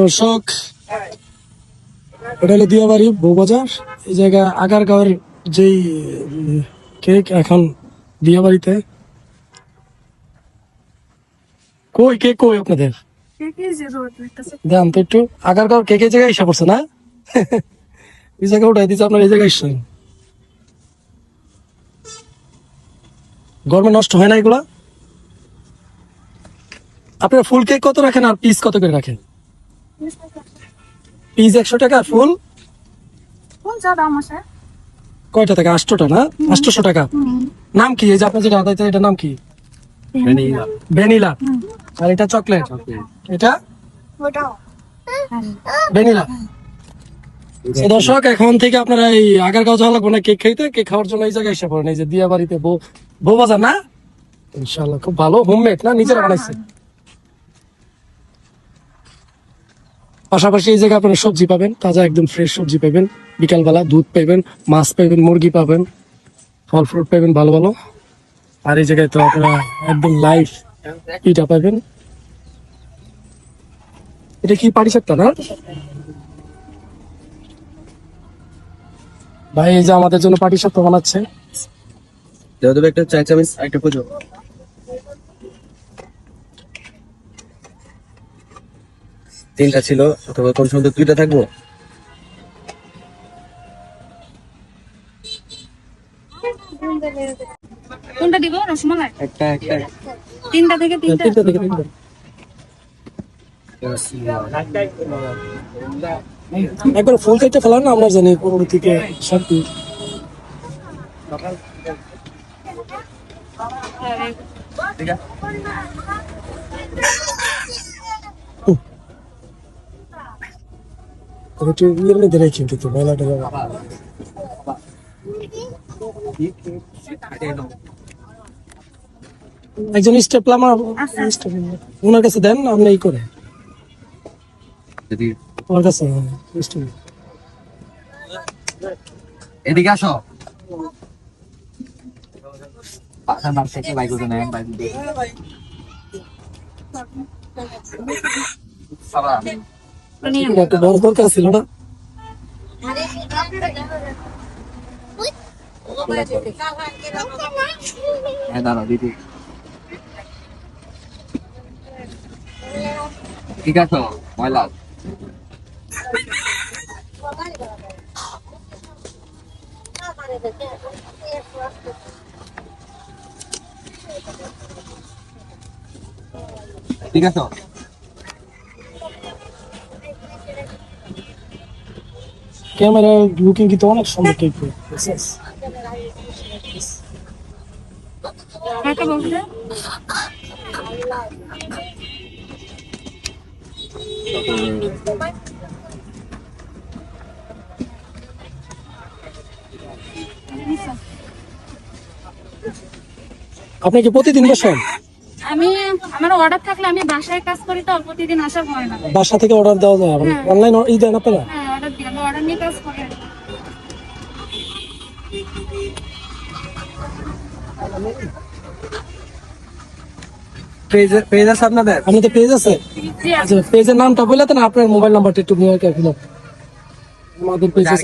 দর্শক এটা হলো দিয়াবাড়ি বউবাজার এই জায়গা আগারগাঁওয়ের যেই কেক এখন দিয়াবাড়িতে। কই কেক কই আপনাদের? দেন তো একটু এই জায়গায় এসে পড়ছে না? এই জায়গা উঠাই দিচ্ছে আপনার এই জায়গায় এসছেন। গরমে নষ্ট হয় না এগুলা? আপনার ফুল কেক কত রাখেন আর পিস কত করে রাখেন? পিস একশো টাকা আর ফুল? কয়টা টাকা আটশোটা না? আটশোশো টাকা। নাম কি? এই যে আপনার যেটা আদায় এটার নাম কি? ভ্যানিলা। আর এটা চকলেট। এটা? ভ্যানিলা। দর্শক এখন থেকে আপনারা এই আগারগাঁও যাওয়া লাগবে না কেক খাইতে। কেক খাওয়ার জন্য এই জায়গায় এসে পড়েন। এই যে দিয়া বাড়িতে বউ বউ বাজার না? ইনশাল্লাহ খুব ভালো। হোমমেড না? নিজেরা বানাইছে। পাশাপাশি এই জায়গায় আপনারা সবজি পাবেন, তাজা একদম ফ্রেশ সবজি পাবেন। বিকালবেলা দুধ পাবেন, মাছ পাবেন, মুরগি পাবেন, ফল ফ্রুট পাবেন, ভালো ভালো। আর এই জায়গায় তো আপনারা একদম লাইভ পিঠা পাবেন। এটা কি পাটি সাপটা না? ভাই, এই যে আমাদের জন্য পাটি সাপটা বানাচ্ছে। দেওয়া একটা চা চামচ একটা পুজো তিনটা ছিল অথবা কোন সময় দুইটা থাকব? কোনটা দিব? রসমালাই? একটা একটা। তিনটা থেকে তিনটা? তিনটা থেকে তিনটা। একবার ফুল কেটে ফেলান না আমরা জানি পরবর্তীতে শান্তি মধ্যে রেখে কিন্তু মেলাটা একজন স্টেপ আমার ওনার কাছে দেন আপনি এই করে। যদি ওনার কাছে। এদিকে আসো। পাখার নাম থেকে বাইক উঠে নেন বাইক উঠে। একটা বড় দরকার ছিল না? হ্যাঁ দাঁড়াও দিদি। ঠিক আছে? ময়লা। ঠিক আছে? ক্যামেরা লুকিং কিন্তু অনেক সুন্দর বলতে? আপনি কি প্রতিদিন বসেন? আমি আমার অর্ডার থাকলে আমি বাসায় কাজ করি তো প্রতিদিন আসা হয় না। বাসা থেকে অর্ডার দেওয়া যায়। অনলাইন ই দেন আপনারা? কাজ করি। পেজ আছে আপনাদের? আপনাদের পেজ আছে। আচ্ছা পেজের নামটা আপনার মোবাইল নাম্বারটা একটু নিয়ে রাখুন আমাদের পেজে